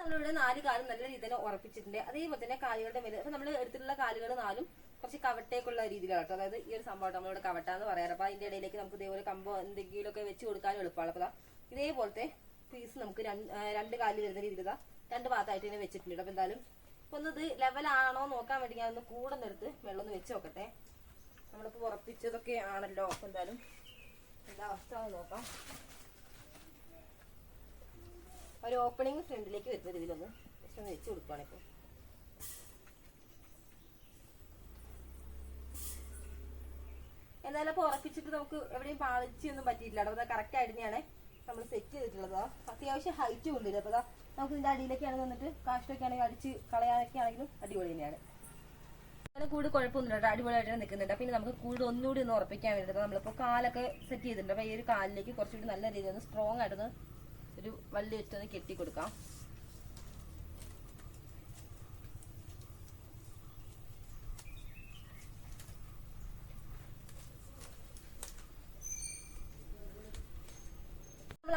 Speaker 1: നമ്മളിവിടെ നാല് കാലും നല്ല രീതിയിൽ ഉറപ്പിച്ചിട്ടുണ്ട്. അതേപോലെ തന്നെ കാലുകളുടെ മേലെ. അപ്പോൾ നമ്മൾ എടുത്തിട്ടുള്ള കാലുകൾ നാലും കുറച്ച് കവട്ടേക്കുള്ള രീതിയിലാണ് കേട്ടോ. അതായത് ഈ ഒരു സംഭവം നമ്മളോട് കവട്ട എന്ന് പറയാറ്. അപ്പൊ അതിന്റെ ഇടയിലേക്ക് നമുക്ക് ഇതേപോലെ കമ്പോ എന്തെങ്കിലുമൊക്കെ വെച്ച് കൊടുക്കാനും എളുപ്പമാണ്. അപ്പൊ ഇതേപോലത്തെ പീസ് നമുക്ക് രണ്ട് കാലിൽ വരുന്ന രീതിയിൽ രണ്ട് ഭാഗത്തായിട്ട് തന്നെ വെച്ചിട്ടുണ്ട് അപ്പൊ എന്തായാലും ഒന്ന് ഇത് ആണോ നോക്കാൻ വേണ്ടി ഞാൻ ഒന്ന് കൂടെ നിർത്ത് വെള്ളം ഒന്ന് വെച്ച് നോക്കട്ടെ. നമ്മളിപ്പോ ഉറപ്പിച്ചതൊക്കെ ആണല്ലോ. അപ്പൊ എന്തായാലും എന്താ അവസ്ഥ നോക്കാം. ഒരു ഓപ്പണിംഗ് ഫ്രണ്ടിലേക്ക് വരുന്ന രീതിയിലൊന്ന് ജസ്റ്റ് ഒന്ന് വെച്ച് എന്നാലും അപ്പൊ ഉറപ്പിച്ചിട്ട് നമുക്ക് എവിടെയും പാളിച്ചൊന്നും പറ്റിയിട്ടില്ല അപ്പൊ കറക്റ്റ് ആയിട്ട് തന്നെയാണ് നമ്മൾ സെറ്റ് ചെയ്തിട്ടുള്ളത് അത്യാവശ്യം ഹൈറ്റ് ഉണ്ട് അപ്പൊ നമുക്ക് ഇതിന്റെ അടിയിലേക്കാണ് വന്നിട്ട് കാഷ്ടൊക്കെ ആണെങ്കിൽ അടിച്ച് കളയാനൊക്കെ ആണെങ്കിലും അടിപൊളി തന്നെയാണ്. അങ്ങനെ കൂട് കുഴപ്പമൊന്നുമില്ല കേട്ടോ. അടിപൊളിയായിട്ട് നിൽക്കുന്നുണ്ട്. പിന്നെ നമുക്ക് കൂട് ഒന്നുകൂടി ഒന്ന് ഉറപ്പിക്കാൻ വേണ്ടിയിട്ട് നമ്മളിപ്പോൾ കാലൊക്കെ സെറ്റ് ചെയ്തിട്ടുണ്ട്. അപ്പൊ ഈ ഒരു കാലിലേക്ക് കുറച്ചുകൂടി നല്ല രീതിയിൽ ഒന്ന് സ്ട്രോങ് ആയിട്ടൊന്ന് ഒരു വലിയ വെച്ചൊന്ന് കെട്ടി കൊടുക്കാം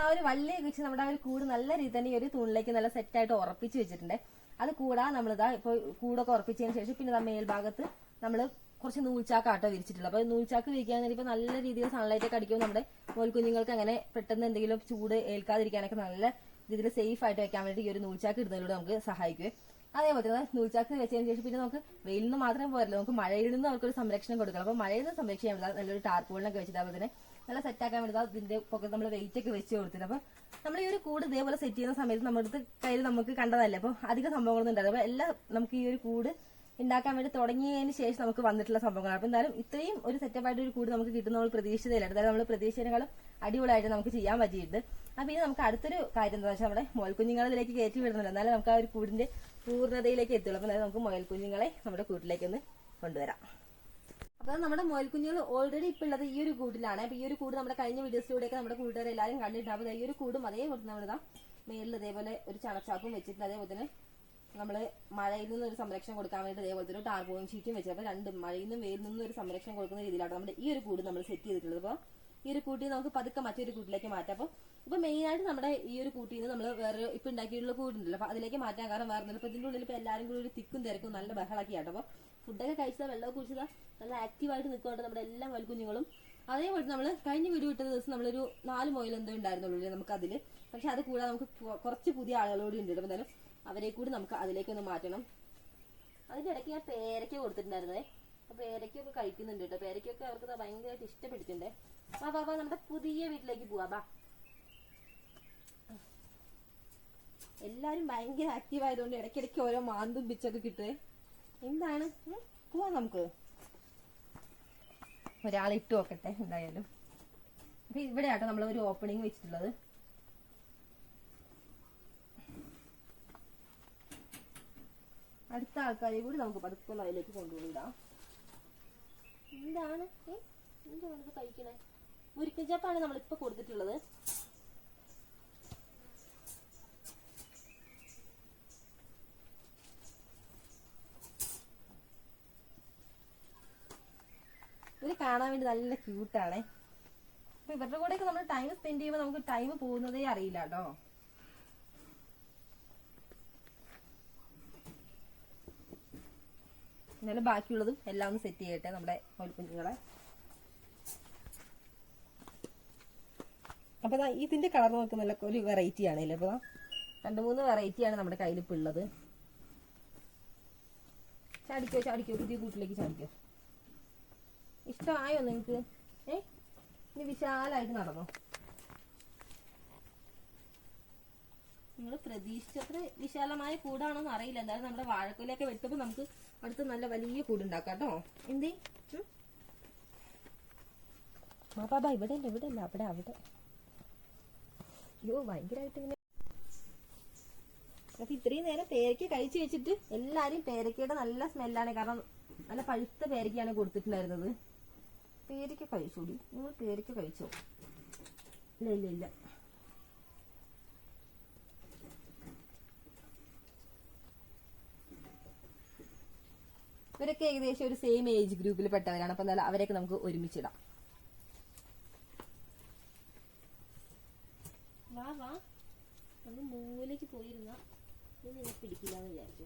Speaker 1: ആ ഒരു വള്ളി വെച്ച് നമ്മുടെ ആ ഒരു കൂട് നല്ല രീതിയിൽ തന്നെ ഈ ഒരു തൂണിലേക്ക് നല്ല സെറ്റായിട്ട് ഉറപ്പിച്ച് വെച്ചിട്ടുണ്ട്. അത് കൂടാ നമ്മളിതാ ഇപ്പൊ കൂടൊക്കെ ഉറപ്പിച്ചതിന് ശേഷം പിന്നെ മേൽഭാഗത്ത് നമ്മൾ കുറച്ച് നൂൽച്ചാക്കാട്ടോ വിരിച്ചിട്ടുള്ളത്. അപ്പൊ നൂൽച്ചാക്ക് വിരിക്കുകയാണെങ്കിൽ ഇപ്പൊ നല്ല രീതിയിൽ സൺലൈറ്റ് ഒക്കെ അടിക്കുമ്പോൾ നമ്മുടെ മോൽക്കുഞ്ഞുങ്ങൾക്ക് അങ്ങനെ പെട്ടെന്ന് എന്തെങ്കിലും ചൂട് ഏൽക്കാതിരിക്കാനൊക്കെ നല്ല രീതിയിൽ സേഫ് ആയിട്ട് വെക്കാൻ വേണ്ടി ഈ ഒരു നൂൽച്ചാക്ക് ഇടുന്നതിലൂടെ നമുക്ക് സഹായിക്കും. അതേപോലെ തന്നെ നൂൽച്ചാക്ക് വെച്ചതിന് ശേഷം പിന്നെ നമുക്ക് വെയിലിൽ നിന്ന് മാത്രം പോരല്ലോ. നമുക്ക് മഴയിൽ നിന്ന് അവർക്കൊരു സംരക്ഷണം കൊടുക്കണം. അപ്പൊ മഴയിൽ നിന്ന് സംരക്ഷിക്കാൻ നല്ലൊരു ടാർപ്പോളിനൊക്കെ വെച്ചിട്ട് അതുപോലെ തന്നെ നല്ല സെറ്റ് ആക്കാൻ വേണ്ടി ഇതിന്റെ ഒക്കെ നമ്മൾ വെയിറ്റ് ഒക്കെ വെച്ച് കൊടുത്തിട്ട്. അപ്പൊ നമ്മൾ ഈ ഒരു കൂട് ഇതേപോലെ സെറ്റ് ചെയ്യുന്ന സമയത്ത് നമ്മുടെ കയ്യിൽ നമുക്ക് കണ്ടതല്ലേ? അപ്പൊ അധിക സംഭവങ്ങളൊന്നും ഉണ്ടായിരുന്നു അപ്പൊ എല്ലാം നമുക്ക് ഈ ഒരു കൂട് ഉണ്ടാക്കാൻ വേണ്ടി തുടങ്ങിയതിന് ശേഷം നമുക്ക് വന്നിട്ടുള്ള സംഭവങ്ങളാണ്. അപ്പൊ എന്തായാലും ഇത്രയും ഒരു സെറ്റപ്പ് ആയിട്ട് ഒരു കൂട് നമുക്ക് കിട്ടുന്ന നമ്മൾ പ്രതീക്ഷിച്ചതില്ല അതായത് നമ്മൾ പ്രതീക്ഷിച്ചതിനേക്കാളും അടിപൊളിയായിട്ട് നമുക്ക് ചെയ്യാൻ പറ്റിയിട്ടുണ്ട്. അപ്പൊ ഇനി നമുക്ക് അടുത്തൊരു കാര്യം എന്താ വെച്ചാൽ നമ്മുടെ മോൽക്കുഞ്ഞുങ്ങളിലേക്ക് കയറ്റി വിടുന്നില്ല എന്നാലും നമുക്ക് ആ ഒരു കൂടിന്റെ പൂർണതയിലേക്ക് എത്തുള്ളൂ. അപ്പൊ എന്തായാലും നമുക്ക് മോൽക്കുഞ്ഞുങ്ങളെ നമ്മുടെ കൂട്ടിലേക്ക് ഒന്ന് കൊണ്ടുവരാം. അപ്പൊ നമ്മുടെ മോൽക്കുഞ്ഞുങ്ങൾ ഓൾറെഡി ഇപ്പൊ ഉള്ളത് ഈ ഒരു കൂടിലാണ് അപ്പൊ ഈ ഒരു കൂട് നമ്മുടെ കഴിഞ്ഞ വീഡിയോസിലൂടെയൊക്കെ നമ്മുടെ കൂട്ടുകാർ എല്ലാവരും കണ്ടിട്ടുണ്ടാവും ഈ ഒരു കൂടും അതേപോലെ നമ്മളിതാ മേളിൽ ഇതേപോലെ ഒരു ചണച്ചാക്കും വെച്ചിട്ട് അതേപോലെ തന്നെ നമ്മൾ മഴയിൽ നിന്ന് ഒരു സംരക്ഷണം കൊടുക്കാൻ വേണ്ടി ഇതേപോലെ തന്നെ ടാർപോയിൻ ഷീറ്റും വെച്ചത് അപ്പൊ രണ്ടും മഴയിൽ നിന്നും വെയിൽ നിന്നും ഒരു സംരക്ഷണം കൊടുക്കുന്ന രീതിയിലാണ് നമ്മുടെ ഈ ഒരു കൂട് നമ്മൾ സെറ്റ് ചെയ്തിട്ടുള്ളത്. അപ്പൊ ഈ ഒരു കൂട്ടി നമുക്ക് പതുക്കെ മറ്റൊരു കൂട്ടിലേക്ക് മാറ്റാം. അപ്പൊ ഇപ്പൊ മെയിൻ ആയിട്ട് നമ്മുടെ ഈ ഒരു കൂട്ടിൽ നിന്ന് നമ്മൾ വേറെ ഇപ്പൊ ഉണ്ടാക്കിയിട്ടുള്ള കൂടുണ്ടല്ലോ അപ്പൊ അതിലേക്ക് മാറ്റാൻ കാരണം വേറെ ഇതിന്റെ ഉള്ളിൽ ഇപ്പൊ എല്ലാവരും കൂടി ഒരു തിക്കും തിരക്കും നല്ല ബഹളാക്കി ആട്ടോ അപ്പൊ ഫുഡൊക്കെ കഴിച്ചാൽ വെള്ളമൊക്കെ കുടിച്ചതാ നല്ല ആക്റ്റീവായിട്ട് നിൽക്കുന്നുണ്ട് നമ്മുടെ എല്ലാ വൽക്കുഞ്ഞുങ്ങളും അതേപോലെ നമ്മൾ കഴിഞ്ഞ വീഡിയോ ഇട്ട ദിവസം നമ്മളൊരു നാല് മൊയിൽ എന്തോ ഉണ്ടായിരുന്നുള്ളൂ നമുക്ക് അതിൽ പക്ഷെ അത് കൂടാതെ നമുക്ക് കുറച്ച് പുതിയ ആളുകളോട് ഉണ്ട് അപ്പൊ എന്തായാലും അവരെ കൂടി നമുക്ക് അതിലേക്ക് ഒന്ന് മാറ്റണം. അതിന്റെ ഇടയ്ക്ക് ഞാൻ പേരയ്ക്ക കൊടുത്തിട്ടുണ്ടായിരുന്നേ. അപ്പൊ പേരയ്ക്കൊക്കെ കഴിക്കുന്നുണ്ട് കേട്ടോ. പേരയ്ക്കൊക്കെ അവർക്ക് ഭയങ്കരമായിട്ട് ഇഷ്ടപ്പെട്ടിട്ടുണ്ട്. വാ വാ നമ്മുടെ പുതിയ വീട്ടിലേക്ക് പോവാ. ബാ എല്ലാരും ഭയങ്കര ആക്റ്റീവ് ആയതുകൊണ്ട് ഇടയ്ക്കിടയ്ക്ക് ഓരോ മാന്തും പിച്ചൊക്കെ കിട്ടുവേ. എന്താണ്? പോവാം നമുക്ക്. ഒരാൾ ഇട്ട് നോക്കട്ടെ എന്തായാലും. അപ്പൊ ഇവിടെ ആട്ടോ നമ്മൾ ഒരു ഓപ്പണിംഗ് വെച്ചിട്ടുള്ളത്. അടുത്ത ആൾക്കാരെ കൂടി നമുക്ക് പതുക്കെ അതിലേക്ക് കൊണ്ടുപോയിടാം. എന്താണ്? എന്താണ് കഴിക്കണേ? മുരിക്കൻ ചപ്പാണ് നമ്മളിപ്പോ കൊടുത്തിട്ടുള്ളത്. കാണാൻ വേണ്ടി നല്ല ക്യൂട്ടാണ് അപ്പൊ ഇവരുടെ കൂടെയൊക്കെ നമ്മൾ ടൈം സ്പെൻഡ് ചെയ്യുമ്പോൾ നമുക്ക് ടൈം പോകുന്നതേ അറിയില്ല കേട്ടോ. എന്നാലും ബാക്കിയുള്ളതും എല്ലാം ഒന്ന് സെറ്റ് ചെയ്യട്ടെ നമ്മുടെ കുഞ്ഞുങ്ങളെ അപ്പൊ ഇതിന്റെ കളർ നോക്കുന്നല്ല ഒരു വെറൈറ്റി ആണല്ലേ അപ്പൊ രണ്ട് മൂന്ന് വെറൈറ്റിയാണ് നമ്മുടെ കയ്യിൽ ഇപ്പൊ ഉള്ളത്. ചാടിക്കോ ചാടിക്കോ പുതിയ കൂട്ടിലേക്ക് ചാടിക്കോ. ഇഷ്ടമായോ നിങ്ങൾക്ക് ഏ? ഇനി വിശാലായിട്ട് നടന്നോ? നിങ്ങൾ പ്രതീക്ഷിച്ചത്ര വിശാലമായ കൂടാണോന്ന് അറിയില്ല. എന്തായാലും നമ്മുടെ വാഴക്കൊലയൊക്കെ വെട്ടുമ്പോൾ നമുക്ക് അടുത്ത് നല്ല വലിയ കൂടുണ്ടാക്കാം കേട്ടോ. എന്തേ? ബാബാ ഇവിടെ അല്ല ഇവിടെ അല്ല അവിടെ അവിടെ. അയ്യോ ഭയങ്കരമായിട്ട് ഇങ്ങനെ. അപ്പൊ ഇത്രയും നേരം പേരയ്ക്ക കഴിച്ചു വെച്ചിട്ട് എല്ലാരും പേരയ്ക്കയുടെ നല്ല സ്മെല്ലാണ് കാരണം നല്ല പഴുത്ത പേരക്കയാണ് കൊടുത്തിട്ടുണ്ടായിരുന്നത്. പേരയ്ക്ക കഴിച്ചോടി. നിങ്ങൾ പേരയ്ക്ക കഴിച്ചോ? ഇല്ല ഇല്ല ഇല്ല. ഇവരൊക്കെ ഏകദേശം ഒരു സെയിം ഏജ് ഗ്രൂപ്പിൽ പെട്ടവരാണ്. അപ്പൊ എന്തായാലും അവരെയൊക്കെ നമുക്ക് ഒരുമിച്ചിടാം വാ വാ. നമ്മൾ മൂലയ്ക്ക് പോയിരുന്ന. പിടിക്കില്ല എന്ന് വിചാരിച്ചു.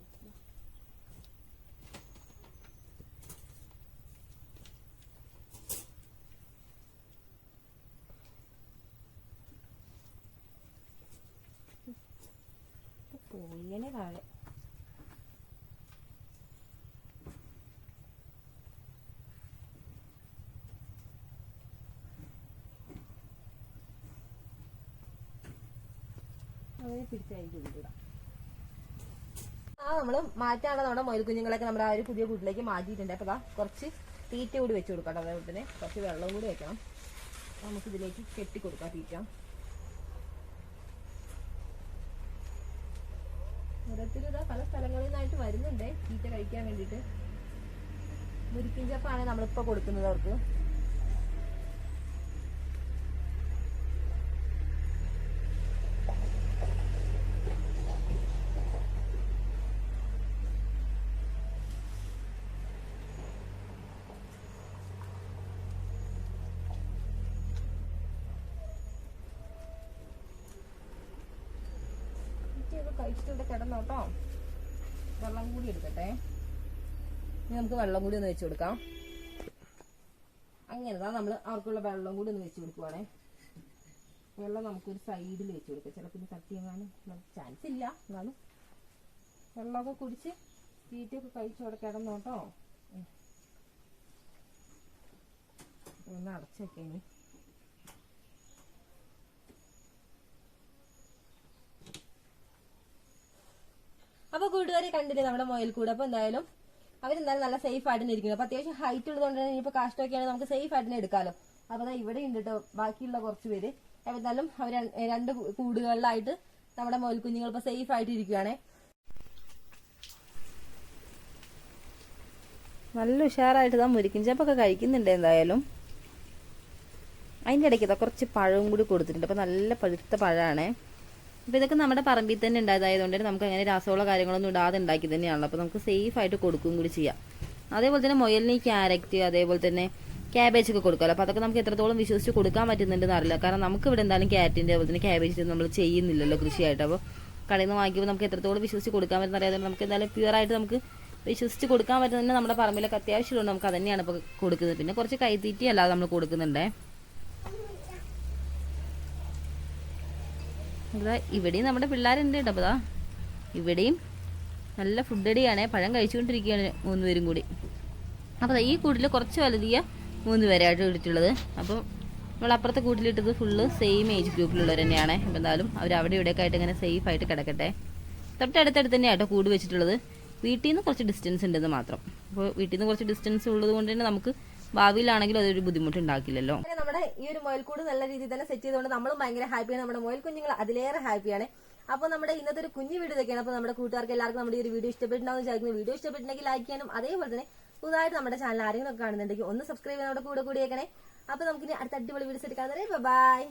Speaker 1: പോയിങ്ങനെ താഴെ ആ നമ്മൾ മാറ്റാണ് നമ്മുടെ മൊയിൽ കുഞ്ഞുങ്ങളൊക്കെ നമ്മുടെ ആ ഒരു പുതിയ കൂട്ടിലേക്ക് മാറ്റിയിട്ടുണ്ട്. അപ്പൊ കുറച്ച് തീറ്റ കൂടി വെച്ച് കൊടുക്കാം അതേപോലെ തന്നെ കുറച്ച് വെള്ളം കൂടി വെക്കണം. നമുക്ക് ഇതിലേക്ക് കെട്ടി കൊടുക്കാം തീറ്റ ഓരോരുത്തരും ഇതാ പല സ്ഥലങ്ങളിൽ നിന്നായിട്ട് വരുന്നുണ്ട് തീറ്റ കഴിക്കാൻ വേണ്ടിയിട്ട് മുരിക്കിഞ്ചപ്പാണ് നമ്മളിപ്പോൾ നമ്മളിപ്പോ കൊടുക്കുന്നത് അവർക്ക്. കഴിച്ചിട്ടുണ്ട് കിടന്നോട്ടോ വെള്ളം കൂടി എടുക്കട്ടെ. ഇനി നമുക്ക് വെള്ളം കൂടി ഒന്ന് വെച്ച് കൊടുക്കാം. അങ്ങനെ നമ്മൾ അവർക്കുള്ള വെള്ളം കൂടി ഒന്ന് വെച്ച് കൊടുക്കുവാണേ. വെള്ളം നമുക്കൊരു സൈഡിൽ വെച്ച് കൊടുക്കാം. ചിലപ്പോൾ ഇത് തട്ടിയെങ്ങാനും ചാൻസ് ഇല്ല. എന്നാലും വെള്ളമൊക്കെ കുടിച്ച് തീറ്റയൊക്കെ കഴിച്ച് അവിടെ കിടന്നോട്ടോ. ഒന്ന് അടച്ചു അപ്പൊ കൂട്ടുകാരെ കണ്ടില്ലേ നമ്മുടെ മൊയിൽ കൂടെ? അപ്പൊ എന്തായാലും അവരെന്തായാലും നല്ല സേഫ് ആയിട്ട് ഇരിക്കുന്നത് അപ്പൊ അത്യാവശ്യം ഹൈറ്റ് ഉള്ളതുകൊണ്ട് തന്നെ ഇനിയിപ്പോ കാഷ്ടമൊക്കെയാണ് നമുക്ക് സേഫ് ആയിട്ട് എടുക്കാലോ. അപ്പൊ അതാ ഇവിടെ ഉണ്ട് കേട്ടോ ബാക്കിയുള്ള കുറച്ച് പേര്. എന്തായാലും അവർ രണ്ട് കൂടുകളിലായിട്ട് നമ്മുടെ മൊയിൽ കുഞ്ഞുങ്ങൾ ഇപ്പൊ സേഫ് ആയിട്ട് ഇരിക്കുകയാണേ
Speaker 2: നല്ല ഉഷാറായിട്ട് ഇതാ മുരിക്കും ചപ്പൊക്കെ കഴിക്കുന്നുണ്ട് എന്തായാലും. അതിന്റെ ഇടയ്ക്ക് കുറച്ച് പഴവും കൂടി കൊടുത്തിട്ടുണ്ട്. അപ്പോൾ നല്ല പഴുത്ത പഴമാണേ അപ്പോൾ ഇതൊക്കെ നമ്മുടെ പറമ്പിൽ തന്നെ ഉണ്ടായതായതുകൊണ്ട് നമുക്ക് അങ്ങനെ രാസവുള്ള കാര്യങ്ങളൊന്നും ഇടാതെ ഉണ്ടാക്കി തന്നെയാണല്ലോ. അപ്പോൾ നമുക്ക് സേഫ് ആയിട്ട് കൊടുക്കുകയും കൂടി ചെയ്യാം. അതേപോലെ തന്നെ മുയലിന് ഈ ക്യാരറ്റ് അതേപോലെ തന്നെ ക്യാബേജ് ഒക്കെ കൊടുക്കാമല്ലോ. അപ്പോൾ അതൊക്കെ നമുക്ക് എത്രത്തോളം വിശ്വസിച്ച് കൊടുക്കാൻ പറ്റുന്നുണ്ടെന്ന് അറിയില്ല. കാരണം നമുക്ക് ഇവിടെ എന്തായാലും ക്യാരറ്റിന്റെ അതുപോലെ തന്നെ ക്യാബേജ് നമ്മൾ ചെയ്യുന്നില്ലല്ലോ കൃഷിയായിട്ട്. അപ്പോൾ കടയിൽ നിന്ന് വാങ്ങിക്കുമ്പോൾ നമുക്ക് എത്രത്തോളം വിശ്വസിച്ച് കൊടുക്കാൻ പറ്റുന്ന അറിയാതെ നമുക്ക് എന്തായാലും പ്യുവറായിട്ട് നമുക്ക് വിശ്വസിച്ച് കൊടുക്കാൻ പറ്റുന്ന നമ്മുടെ പറമ്പിലൊക്കെ അത്യാവശ്യമുണ്ട് നമുക്ക് അതന്നെയാണ് ഇപ്പോൾ കൊടുക്കുന്നത്. പിന്നെ കുറച്ച് കൈത്തീറ്റി അല്ലാതെ നമ്മൾ കൊടുക്കുന്നുണ്ടേ. ഇതാ ഇവിടെയും നമ്മുടെ പിള്ളേരുണ്ട് കേട്ടോ അപ്പോൾ ഇവിടെയും നല്ല ഫുഡ് അടിയാണ് പഴം കഴിച്ചുകൊണ്ടിരിക്കുകയാണ് മൂന്ന് പേരും കൂടി. അപ്പോൾ ഈ കൂട്ടിൽ കുറച്ച് വലുതിയ മൂന്ന് പേരായിട്ട് ഇട്ടിട്ടുള്ളത് അപ്പം നമ്മൾ അപ്പുറത്തെ കൂട്ടിലിട്ടത് ഫുള്ള് സെയിം ഏജ് ഗ്രൂപ്പിലുള്ളവർ തന്നെയാണ്. അപ്പോൾ എന്തായാലും അവർ അവിടെ ഇവിടെയൊക്കെ ആയിട്ട് ഇങ്ങനെ സേഫ് ആയിട്ട് കിടക്കട്ടെ. തൊട്ടടുത്തടുത്ത് തന്നെയാണ് കേട്ടോ കൂട് വെച്ചിട്ടുള്ളത്. വീട്ടിൽ നിന്ന് കുറച്ച് ഡിസ്റ്റൻസ് ഉണ്ടെന്ന് മാത്രം. അപ്പോൾ വീട്ടിൽ നിന്ന് കുറച്ച് ഡിസ്റ്റൻസ് ഉള്ളത് കൊണ്ട് തന്നെ നമുക്ക് ഭാവിയിലാണെങ്കിലും അതൊരു ബുദ്ധിമുട്ട് ഉണ്ടാക്കില്ലല്ലോ
Speaker 1: നമ്മുടെ ഈ ഒരു മുയൽക്കൂട് നല്ല രീതിയിൽ തന്നെ സെറ്റ് ചെയ്തുകൊണ്ട് നമ്മളും ഭയങ്കര ഹാപ്പിയാണ് നമ്മുടെ മുയൽ കുഞ്ഞുങ്ങൾ അതിലേറെ ഹാപ്പിയാണ് അപ്പോൾ നമ്മുടെ ഇന്നത്തെ ഒരു കുഞ്ഞു വീഡിയോ ഇതൊക്കെയാണ്. അപ്പോൾ നമ്മുടെ കൂട്ടുകാർക്ക് എല്ലാവർക്കും നമ്മുടെ ഈ ഒരു വീഡിയോ ഇഷ്ടപ്പെട്ടുണ്ടാവും വിചാരിക്കുന്നു. വീഡിയോ ഇഷ്ടപ്പെട്ടിട്ടുണ്ടെങ്കിൽ ലൈക്ക് ചെയ്യാനും അതേപോലെ തന്നെ പുതുതായിട്ട് നമ്മുടെ ചാനൽ ആരെങ്കിലും ഒക്കെ കാണുന്നുണ്ടെങ്കിൽ ഒന്ന് സബ്സ്ക്രൈബ് ചെയ്യാൻ നമ്മുടെ കൂടെ കൂടിയേക്കണേ. അപ്പോൾ നമുക്കിനി അടുത്ത അടിപൊളി വീഡിയോസ് എടുക്കാൻ ബൈ